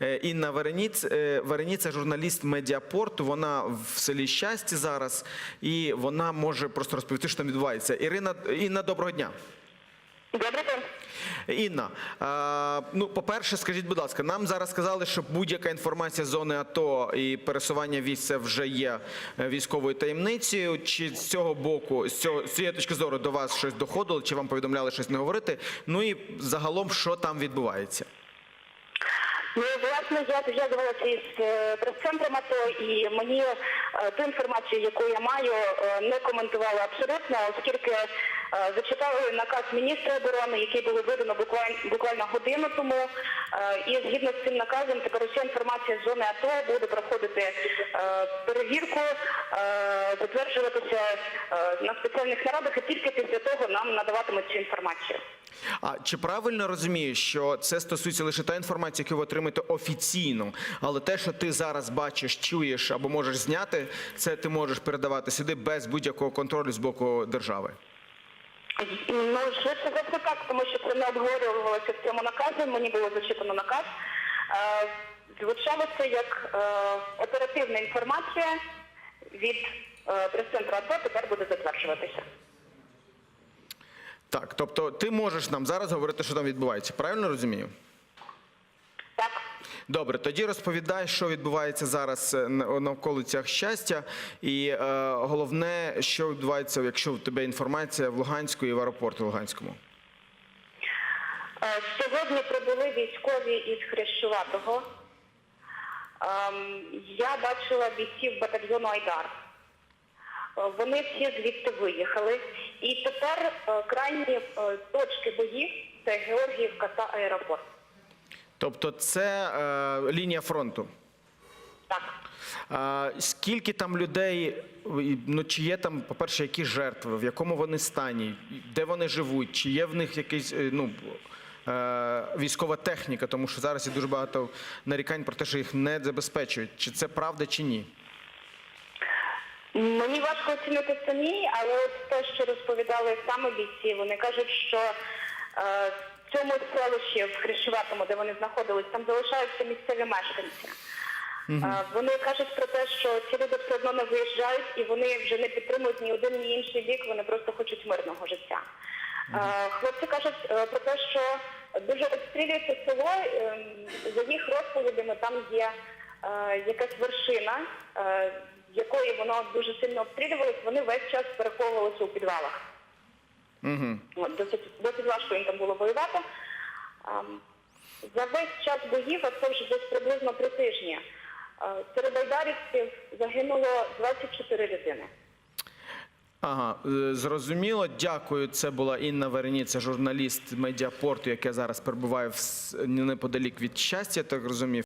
Інна Вереніц. Е, Вереніця, журналіст медіапорту. Вона в селі Щасті зараз, і вона може просто розповісти, що там відбувається. Ірина, Інна, доброго дня. Добрий день. Інна, е, ну по-перше, скажіть, будь ласка, нам зараз сказали, що будь-яка інформація з зони АТО і пересування військ це вже є е, військовою таємницею. Чи з цього боку, з цього з цієї точки зору до вас щось доходило, чи вам повідомляли щось не говорити? Ну і загалом, що там відбувається? Ну, власне, я зв'язувалася із прес-центром АТО, і мені е, ту інформацію, яку я маю, е, не коментували абсолютно, оскільки е, зачитали наказ міністра оборони, який було видано буквально, буквально годину тому. І згідно з цим наказом, тепер уся інформація з зони АТО буде проходити перевірку, затверджуватися на спеціальних нарадах, і тільки після того нам надаватимуть цю інформацію. А чи правильно розумію, що це стосується лише та інформація, яку ви отримаєте офіційно, але те, що ти зараз бачиш, чуєш або можеш зняти, це ти можеш передавати сюди без будь-якого контролю з боку держави? Ну, швидше за все так, тому що це не обговорювалося в цьому наказі, мені було зачитано наказ. Е, звучало це як е, оперативна інформація від е, прес-центру АТО тепер буде затверджуватися. Так, тобто ти можеш нам зараз говорити, що там відбувається. Правильно розумію? Так. Добре, тоді розповідай, що відбувається зараз е, на околицях щастя, і е, головне, що відбувається, якщо в тебе інформація в Луганську і в аеропорту Луганському. Е, Сьогодні прибули військові із Хрещуватого. Ем, Я бачила бійців батальйону Айдар. Е, Вони всі звідти виїхали. І тепер е, крайні е, точки боїв це Георгіївка та аеропорт. Тобто, це е, лінія фронту. Так. А, скільки там людей, ну чи є там, по-перше, які жертви, в якому вони стані, де вони живуть, чи є в них якийсь е, ну, е, військова техніка, тому що зараз є дуже багато нарікань про те, що їх не забезпечують. Чи це правда, чи ні? Мені важко оцінити самі, але от те, що розповідали саме бійці, вони кажуть, що е, в цьому селищі, в Хрещуватому, де вони знаходились, там залишаються місцеві мешканці. Е, Вони кажуть про те, що ці люди все одно не виїжджають і вони вже не підтримують ні один, ні інший бік, вони просто хочуть мирного життя. Е, Хлопці кажуть е, про те, що дуже обстрілюється село, ем, за їх розповідями там є якась вершина, воно дуже сильно обстрілювалось, вони весь час переховувалися у підвалах. Угу. От, досить, досить важко їм там було воювати. Ем, За весь час боїв, а це вже десь приблизно три тижні, е, серед айдарівців загинуло 24 людини. Ага, е, зрозуміло. Дякую. Це була Інна Вереніця, журналіст медіапорту, яке зараз перебуває в с- неподалік від щастя, так розумів.